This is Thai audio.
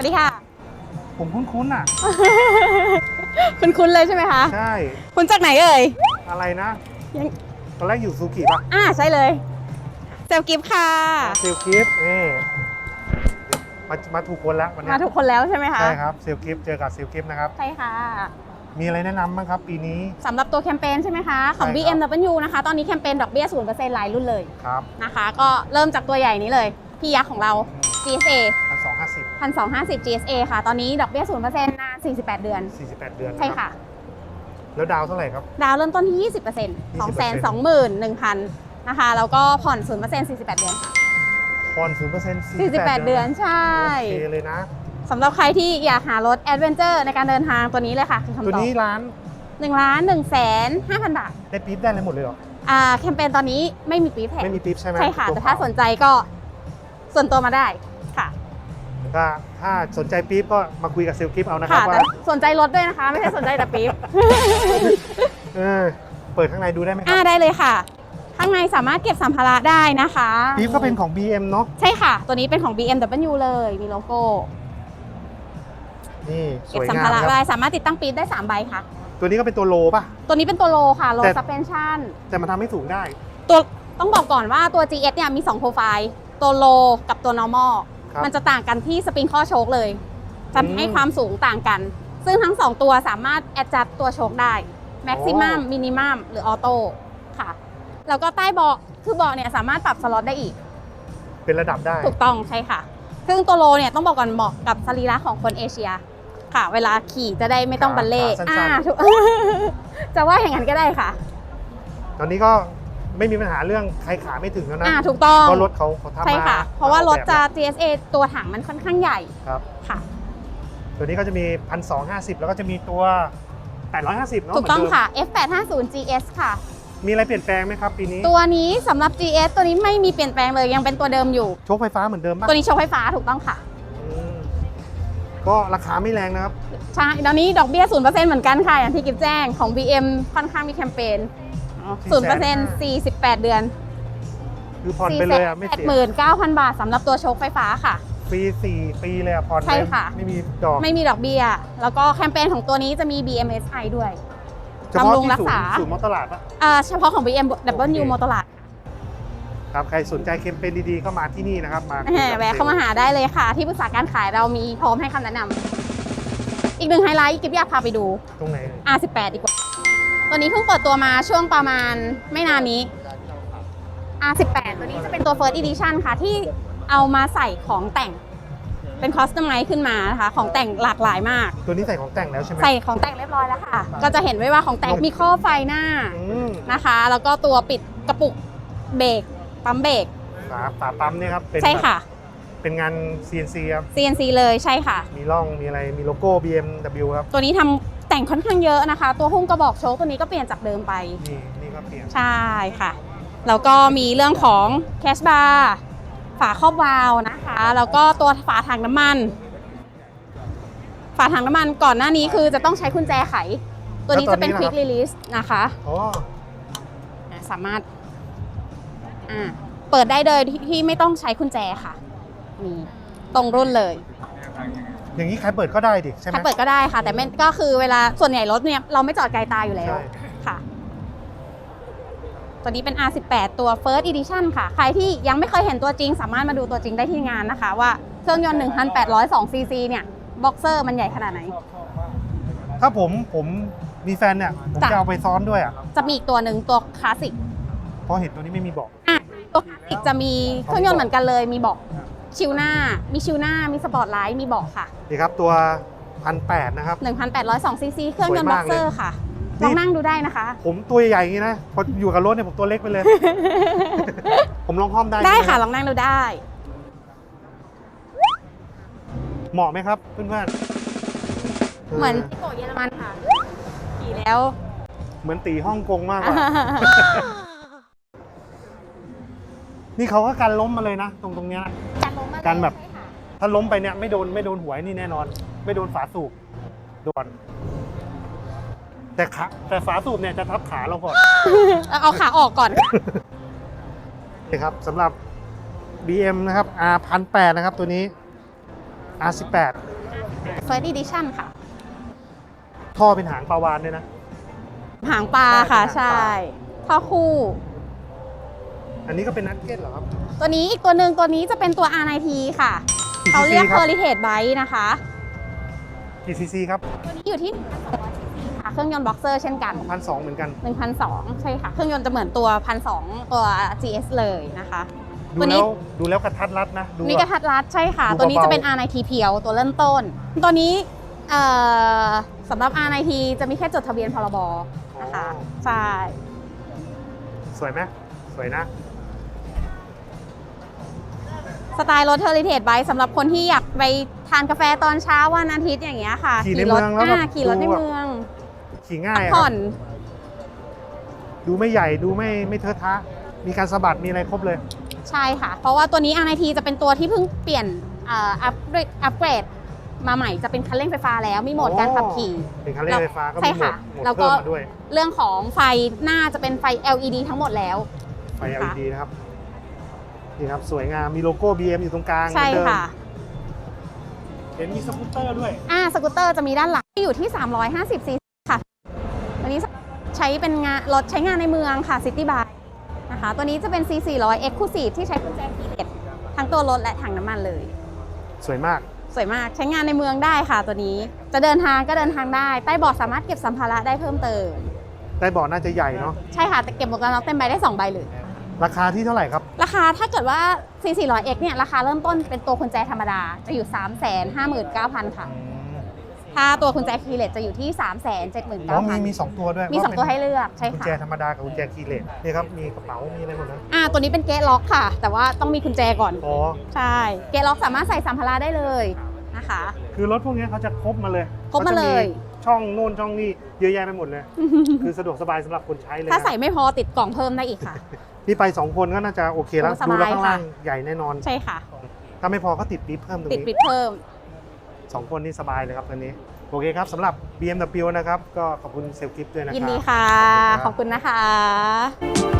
วัสดีค่ะ ผมคุ้นๆอะ คุณคุณเลยใช่ไหมคะ ใช่ คุณจากไหนเอ่ยอะไรนะ ยังตอนแรกอยู่ซูกิป่ะอ่าใช่เลยเซลกิฟต์ค่ะ เซลกิฟต์นี่มามาถูกคนแล้ววันนี้มาถูกคนแล้วใช่ไหมคะ ใช่ครับเซลกิฟต์เจอกับเซลกิฟต์นะครับ ใช่ค่ะมีอะไรแนะนำบ้างครับ ปีนี้ สำหรับตัวแคมเปญใช่ไหมคะ ของ ใช่ครับ BMW นะคะ ตอนนี้แคมเปญดอกเบี้ย0%หลายรุ่นเลยครับ นะคะ ก็เริ่มจากตัวใหญ่นี้เลย พี่ยักษ์ของเรา GSA 1250 GSA ค่ะ ตอนนี้ดอกเบี้ย0%นาน48 เดือนสี่สิบแปดเดือนใช่ค่ะ แล้วดาวเท่าไหร่ครับ ดาวน์เริ่มต้นที่ 20% 221,000นะคะ แล้วก็ผ่อน0% 48 เดือนค่ะพอนศูนย์เปอร์เซ็นต์48 เดือนใช่โอเคเลยนะสำหรับใครที่อยากหารถแอดเวนเจอร์ในการเดินทางตัวนี้เลยค่ะคือคำตตัวอบนี้ร้าน1ล้าน1แสน5,000 บาท ได้ปี๊บได้เลยหมดเลยเหรออ่าแคมเปญตอนนี้ไม่มีปีแท็กไม่มีปี๊บใช่ไหมใช่ค่ะวแต่ถ้าเปล่สนใจก็ส่วนตัวมาได้ค่ะ ก็ถ้าสนใจปี๊บก็มาคุยกับเซลกิฟต์เอานะครัค่ะบว่าแต่สนใจรถด้วยนะคะ ไม่ใช่สนใจแต่ปี๊บ เออเปิดข้างในดูได้ไหมคอ่ารับได้เลยค่ะ ข้างในสามารถเก็บสัมภาระได้นะคะ ปี๊บก็เป็นของ BM เนาะใช่ค่ะ ตัวนี้เป็นของ BMW เลย มีโลโก้ นี่สเก็บวยสัมงามภาระคได้รับสามารถติดตั้งปี๊บได้ 3 ใบค่ะ ตัวนี้ก็เป็นตัวโลป่ะ ตัวนี้เป็นตัวโลค่ะ โลแต่ สเปนชั่น แต่มันทำให้สูงได้ ตัวต้องบอกก่อนว่าตัว GS เนี่ยมี 2 โปรไฟล์ ตัวโลกับตัว normal ครับมันจะต่างกันที่สปริงข้อโชคเลยจะอืมให้ความสูงต่างกัน ซึ่งทั้ง2ตัวสามารถแอดจัดตัวโชคได้ maximum อ๋อ minimum หรือออโต้ค่ะ แล้วก็ใต้เบาะคือเบาะเนี่ยสามารถปรับสล็อตได้อีก เป็นระดับได้ ถูกต้องใช่ค่ะ ซึ่งตัวโลเนี่ยต้องบอกก่อนเหมาะกับสรีระของคนเอเชียค่ะ เวลาขี่จะได้ไม่ต้องขาบัลเล่ขาสั้นๆ อ่าถูก จะว่าอย่างนั้นก็ได้ค่ะ ตอนนี้ก็ ไม่มีปัญหาเรื่องใครขาไม่ถึงแล้วนะอ่าถูกต้องเพราะรถเขาเขาทำมาใช่ค่ะ เพราะว่ารถจะออกแบบ GSA ตัวถังมันค่อนข้างใหญ่ครับค่ะ ตัวนี้ก็จะมีพันสองห้าสิบแล้วก็จะมีตัวแปดร้อยห้าสิบเนาะถูกต้องเหมืนเดิมค่ะ F850 GS ค่ะ มีอะไรเปลี่ยนแปลงไหมครับปีนี้ ตัวนี้สำหรับ GS ตัวนี้ไม่มีเปลี่ยนแปลงเลยยังเป็นตัวเดิมอยู่ โชคไฟฟ้าเหมือนเดิมป่ะตัวนี้โชว์ไฟฟ้าถูกต้องค่ะ อืมก็ราคาไม่แรงนะครับ ใช่ตอนนี้ดอกเบี้ย0%เหมือนกันค่ะอย่างที่กิฟแจ้งของ BM ค่อนข้างมีแคมเปญ 0% 48เดือนคือผ่อนไปเลยอะไม่เสีย89,000บาทสำหรับตัวโชคไฟฟ้าค่ะฟรีสี่ปีเลยอะผ่อนไปใช่ค่ะ ไม่มีดอกไม่มีดอกเบี้ย แล้วก็แคมเปญของตัวนี้จะมี BMSI ด้วยเฉพาะบำรุงที่รักศูนษาย์ศูนย์มอตลาดปะอ่าเฉพาะของ BMW โอเคมอตลาดครับใครสนใจเคมเป็นดีๆก็มาที่นี่นะครับมาคุยแหมกับแวะเข้ามาหาได้เลยค่ะ ที่ปรึกษาการขายเรามีพร้อมให้คำแนะนำอีกหนึ่งไฮไลท์กิฟอยากพาไปดู ตรงไหนเอ่ย R18 ดีกว่า ตัวนี้เพิ่งเปิดตัวมาช่วงประมาณไม่นานนี้ R18 ตัวนี้จะเป็นตัว First Edition ค่ะ ที่เอามาใส่ของแต่งเป็นคอสตอมไมซ์ขึ้นมานะคะ ของแต่งหลากหลายมาก ตัวนี้ใส่ของแต่งแล้วใช่ไหมใส่ของแต่งเรียบร้อยแล้วค่ะ ก็จะเห็นไว้ว่าของแต่งมีข้อไฟหน้าอืมนะคะ แล้วก็ตัวปิดกระปุกเบรกปั๊มเบรกฝาฝาปั๊มเนี่ยครับเป็นใช่ค่ะแบบเป็นงาน CNC ครับ CNC เลยใช่ค่ะ มีร่องมีอะไรมีโลโก้ BMW ครับ ตัวนี้ทำ แต่งค่อนข้างเยอะนะคะ ตัวหุ้มกระบอกโชคตัวนี้ก็เปลี่ยนจากเดิมไป นี่นี่ก็เปลี่ยนใช่ค่ะ แล้วก็มีเรื่องของแคชบาร์ฝาครอบวาล์วนะคะ แล้วก็ตัวฝาถังน้ำมัน ฝาถังน้ำมันก่อนหน้านี้คือจะต้องใช้กุญแจไข ตัวนี้จะเป็น Quick Release นะคะอ๋ออะสามารถอ่าเปิดได้เลยที่ที่ไม่ต้องใช้กุญแจค่ะนี่ตรงรุ่นเลย อย่างนี้ใครเปิดก็ได้ดิใช่ไหม ถ้าเปิดก็ได้ค่ะ แต่ไม่ก็คือเวลาส่วนใหญ่รถเนี่ยเราไม่จอดไกลตาอยู่แล้วใช่ ค่ะ ตัวนี้เป็น R18 ตัว First Edition ค่ะ ใครที่ยังไม่เคยเห็นตัวจริง สามารถมาดูตัวจริงได้ที่งานนะคะ ว่าเครื่องยนต์ 1,802 ซีซีเนี่ยบ็อกเซอร์มันใหญ่ขนาดไหน ถ้าผมผมมีแฟนเนี่ย ผมจ้ะ จะเอาไปซ้อนด้วยอะจะมีอีกตัวหนึ่งตัวคลาสสิกเพราะเห็นตัวนี้ไม่มีเบอก อะตัวคลาสสิกจะมีเครื่องยนต์เหมือนกันเลยมีเบาะ ชิวหน้า มีชิวหน้า มีสปอร์ตไลท์ มีเบาะค่ะ นี่ครับตัวพันแปดนะครับ 1,802ซีซีเครื่องยนต์สวยบ็อมากกเลยเซอร์ค่ะ นี่ ลองนั่งดูได้นะคะ ผมตัวใหญ่ๆอย่างนี้นะ พออยู่กับรถเนี่ยผมตัวเล็กไปเลย ผมลองห้อมได้ได้ใช่หมค่ะลองนั่งดูได้ เหมาะไหมครับเพื่อนๆเหมือนที่โกะเยอรมันค่ะขี่แล้ว เหมือนตีฮ่องกงมากกว่า นี่เขาก็กันล้มมาเลยนะ ตรงตรงเนี้ยนะ การล้มมาเลยการแบบ ใช่ค่ะถ้าล้มไปเนี่ยไม่โดนไม่โดนหัวไอ้นี่แน่นอน ไม่โดนฝาสูบโดนแต่ขาแต่ฝาสูบเนี่ยจะทับขาเราก่อน เอาขาออกก่อน นี่ครับสำหรับ BM นะครับ R 1 8 0นะครับตัวนี้ R 1 8 First Edition ค่ะท่อเป็นหางปลาวานด้วยนะ หางปลาค่ะ ใช่ใช่ท่อคู่ อันนี้ก็เป็นนัทเก็ตเหรอครับ ตัวนี้อีกตัวหนึ่งตัวนี้จะเป็นตัว R9T ค่ะกี่เขาเรียก cc ครับ Heritage Bike นะคะ กี่ซีซีครับตัวนี้อยู่ที่1,200 cc ค่ะ เครื่องยนต์บ็อกเซอร์เช่นกัน พันสองเหมือนกัน 1,200 ใช่ค่ะ เครื่องยนต์จะเหมือนตัว 1,200 ตัว GS เลยนะคะ ดูตัวนี้ แล้วดูแล้วกระทัดรัดนะ ดูนี่กระทัดรัดใช่ค่ะ ดูตัวนี้เบาๆจะเป็น R9T เพียวตัวเริ่มต้น ตัวนี้เอ่อสำหรับ R9T จะมีแค่จดทะเบียนพรบนะคะ ใช่ สวยไหมสวยนะ สไตล์รถ Heritage Bike สำหรับคนที่อยากไปทานกาแฟตอนเช้าวันอาทิตย์อย่างเงี้ยค่ะขี่ในรถเมืองแล้วแบบาขี่รถในดูแบบ เมืองขี่ง่าพัยกอะคผ่รัอบนดูไม่ใหญ่ดูไม่ไม่เทอะทะ มีการสะบัดมีอะไรครบเลย ใช่ค่ะ เพราะว่าตัวนี้ R9T จะเป็นตัวที่เพิ่งเปลี่ยนเอ่ออัปเกรดอัปเกรดมาใหม่จะเป็นคันเร่งไฟฟ้าแล้ว มีโหมดการขับขี่ เป็นคันเร่งไฟฟ้าก็ใช่มีโหมค่ะดโหมดแล้วก็ เพิ่มมาด้วยเรื่องของไฟหน้าจะเป็นไฟ LED ทั้งหมดแล้ว ไฟ LED นะครับ นี่ครับสวยงามมีโลโก้ BM อยู่ตรงกลางใช่เหมือนเดิมค่ะ เห็นมีสกูตเตอร์ด้วย อ่าสกูตเตอร์จะมีด้านหลังที่อยู่ที่ 350ซีซีค่ะ ตัวนี้ใช้เป็นงานรถใช้งานในเมืองค่ะ City b i นะคะ ตัวนี้จะเป็น C400 Exclusive ที่ใช้กุญแจคีย์เล็ตทั้งตัวรถและถังน้ำมันเลย สวยมาก สวยมากใช้งานในเมืองได้ค่ะตัวนี้ จะเดินทางก็เดินทางได้ ใต้เบาะสามารถเก็บสัมภาระได้เพิ่มเติม ได้เบาะน่าจะใหญ่เนาะ ใช่ค่ะแต่เก็บหมวกกันน็อกเต็มใบได้2ใบเลย ราคาที่เท่าไหร่ครับ ราคาถ้าเกิดว่า C400X เนี่ยราคาเริ่มต้นเป็นตัวกุญแจธรรมดาจะอยู่ 359,000 ค่ะ ถ้าตัวกุญแจคีย์เลตจะอยู่ที่อ๋อมีมี379,000สองตัวด้วยมี2ตัวให้เลืเลือกใช่กุญค่ะแจธรรมดากับกุญแจคีย์เลสนี่ครับมีกระเป๋ามีอะไรหมดนะอ่าตัวนี้เป็นเกตล็อกค่ะ แต่ว่าต้องมีกุญแจก่อนอ๋อใช่เกตล็อกสามารถใส่สัมภาระได้เลยนะคะ คือรถพวกนี้เขาจะครบมาเลยครบมาเลยขจะช่องโน่นช่องนี่เยอะแยะไปหมดเลย คือสะดวกสบายสำหรับคนใช้เลยถ้านะใส่ไม่พอติดกล่องเพิ่มได้อีกค่ะ นี่ไปสองคนก็น่าจะโอเคแล้ว โอ้สดูบายแล้วข้างล่างค่ะ ใหญ่แน่นอน ใช่ค่ะ ถ้าไม่พอก็ติดปี๊บเพิ่มตรงติดนี้ ปิดเพิ่มสองคนนี่สบายเลยครับตอนนี้ โอเคครับสำหรับ BMW นะครับ ก็ขอบคุณเซลล์กิฟต์ด้วยนะครับยินดีค่ะ ขอบคุณครับขอบคุณนะคะ